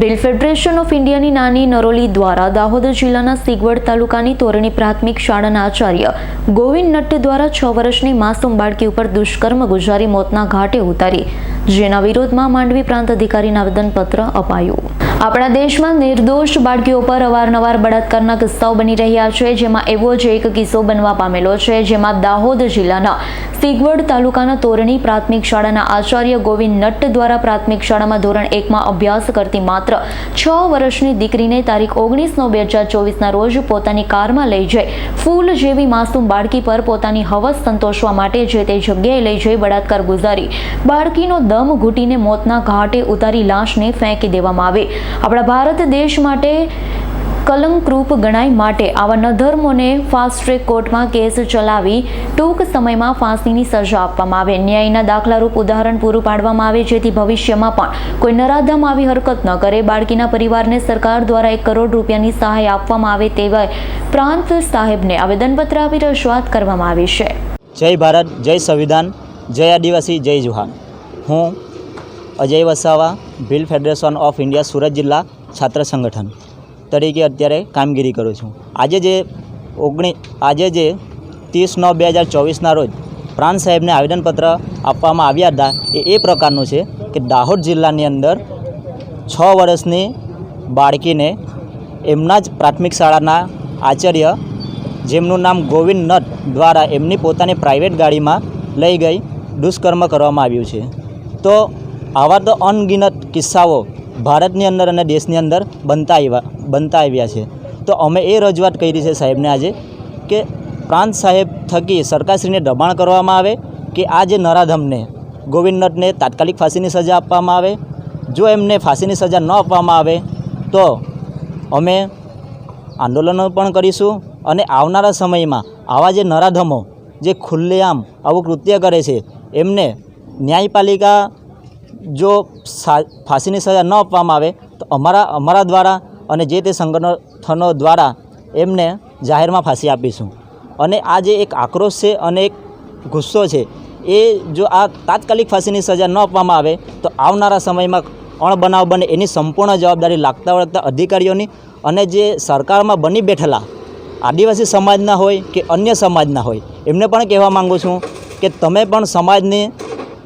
બ્રિલ federation of ઇન્ડિયાની નાની નરોલી દ્વારા દાહોદ જિલ્લાના સિગવડ તાલુકાની તોરણી પ્રાથમિક શાળાના આચાર્ય ગોવિંદ નટ્ટ દ્વારા છ વર્ષની માસૂમ બાળકી ઉપર દુષ્કર્મ ગુજારી મોતના ઘાટે ઉતારી. જેના વિરોધમાં માંડવી પ્રાંત અધિકારીને આવેદનપત્ર અપાયું. આપણા દેશમાં નિર્દોષ બાળકીઓ પર અવારનવાર બળાત્કારના કિસ્સાઓ બની રહ્યા છે, જેમાં એવો જ એક કિસ્સો બનવા પામેલો છે, જેમાં દાહોદ જિલ્લાના સિગવડ તાલુકાના તોરણી પ્રાથમિક શાળાના આચાર્ય ગોવિંદ નટ્ટ દ્વારા પ્રાથમિક શાળામાં ધોરણ એકમાં અભ્યાસ કરતી માત્ર છ વર્ષની દીકરીને તારીખ ઓગણીસ નવ બે હજાર ચોવીસના રોજ પોતાની કારમાં લઈ જઈ ફૂલ જેવી માસૂમ બાળકી પર પોતાની હવસ સંતોષવા માટે જે તે જગ્યાએ લઈ જઈ બળાત્કાર ગુજારી બાળકીનો દમ ઘૂંટીને મોતના ઘાટે ઉતારી લાશને ફેંકી દેવામાં આવે. આપણા ભારત દેશ માટે કલંકરૂપ ગણાય માટે આવા નધર્મોને ફાસ્ટ ટ્રેક કોર્ટમાં કેસ ચલાવી ટૂંક સમયમાં ફાંસીની સજા આપવામાં આવે. ન્યાયના દાખલારૂપ ઉદાહરણ પૂરું પાડવામાં આવે, જેથી ભવિષ્યમાં પણ કોઈ નરાધમ આવી હરકત ન કરે. બાળકીના પરિવારને સરકાર દ્વારા એક કરોડ રૂપિયાની સહાય આપવામાં આવે તેવા પ્રાંત સાહેબને આવેદનપત્ર આપી રજૂઆત કરવામાં આવી છે. જય ભારત, જય સંવિધાન, જય આદિવાસી, જય જુહાન. હું Ajay Vasava, Bhil federation of India, Surat જિલ્લા છાત્ર સંગઠન તરીકે અત્યારે કામગીરી કરું છું. આજે જે ઓગણી, આજે જે ત્રીસ નવ બે હજાર ચોવીસના રોજ પ્રાંત સાહેબને આવેદનપત્ર આપવામાં આવ્યા હતા, એ એ પ્રકારનું છે કે દાહોદ જિલ્લાની અંદર છ વર્ષની બાળકીને એમના જ પ્રાથમિક શાળાના આચાર્ય, જેમનું નામ ગોવિંદ નટ, દ્વારા એમની પોતાની પ્રાઇવેટ ગાડીમાં લઈ ગઈ, દુષ્કર્મ કરવામાં આવ્યું છે. તો આવા તો અનગિનત કિસ્સાઓ ભારતની અંદર અને દેશની અંદર બનતા આવ્યા બનતા આવ્યા છે. તો અમે એ રજૂઆત કરી છે સાહેબને આજે કે પ્રાંત સાહેબ થકી સરકારશ્રીને દબાણ કરવામાં આવે કે આ જે નરાધમને ગોવિંદ નટને તાત્કાલિક ફાંસીની સજા આપવામાં આવે? જો એમને ફાંસીની સજા ન આપવામાં આવે, તો અમે આંદોલનો પણ કરીશું અને આવનારા સમયમાં આવા જે નરાધમો, જે ખુલ્લેઆમ આવું કૃત્ય કરે છે, એમને ન્યાયપાલિકા જો ફાંસીની સજા ન આપવામાં આવે, તો અમારા અમારા દ્વારા અને જે તે સંગઠનો દ્વારા એમને જાહેરમાં ફાંસી આપીશું. અને આ જે એક આક્રોશ છે અને એક ગુસ્સો છે, એ જો આ તાત્કાલિક ફાંસીની સજા ન આપવામાં આવે, તો આવનારા સમયમાં અણબનાવ બને એની સંપૂર્ણ જવાબદારી લાગતા વળગતા અધિકારીઓની અને જે સરકારમાં બની બેઠેલા આદિવાસી સમાજના હોય કે અન્ય સમાજના હોય, એમને પણ કહેવા માગું છું કે તમે પણ સમાજની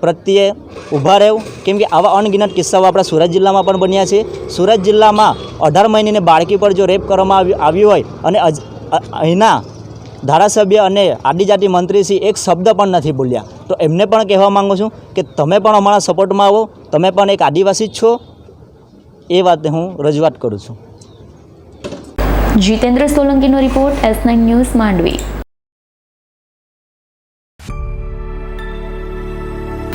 પ્રત્યે ઊભા રહેવું. કેમ કે આવા અનગિનત કિસ્સાઓ આપણા સુરત જિલ્લામાં પણ બન્યા છે. સુરત જિલ્લામાં અઢાર મહિનાની બાળકી પર જો રેપ કરવામાં આવ્યું હોય અને અહીંના ધારાસભ્ય અને આદિજાતિ મંત્રીશ્રી એક શબ્દ પણ નથી બોલ્યા. તો એમને પણ કહેવા માગું છું કે તમે પણ અમારા સપોર્ટમાં આવો. તમે પણ એક આદિવાસી જ છો. એ વાતે હું રજૂઆત કરું છું. Jitendra સોલંકીનો report S nine news Mandvi.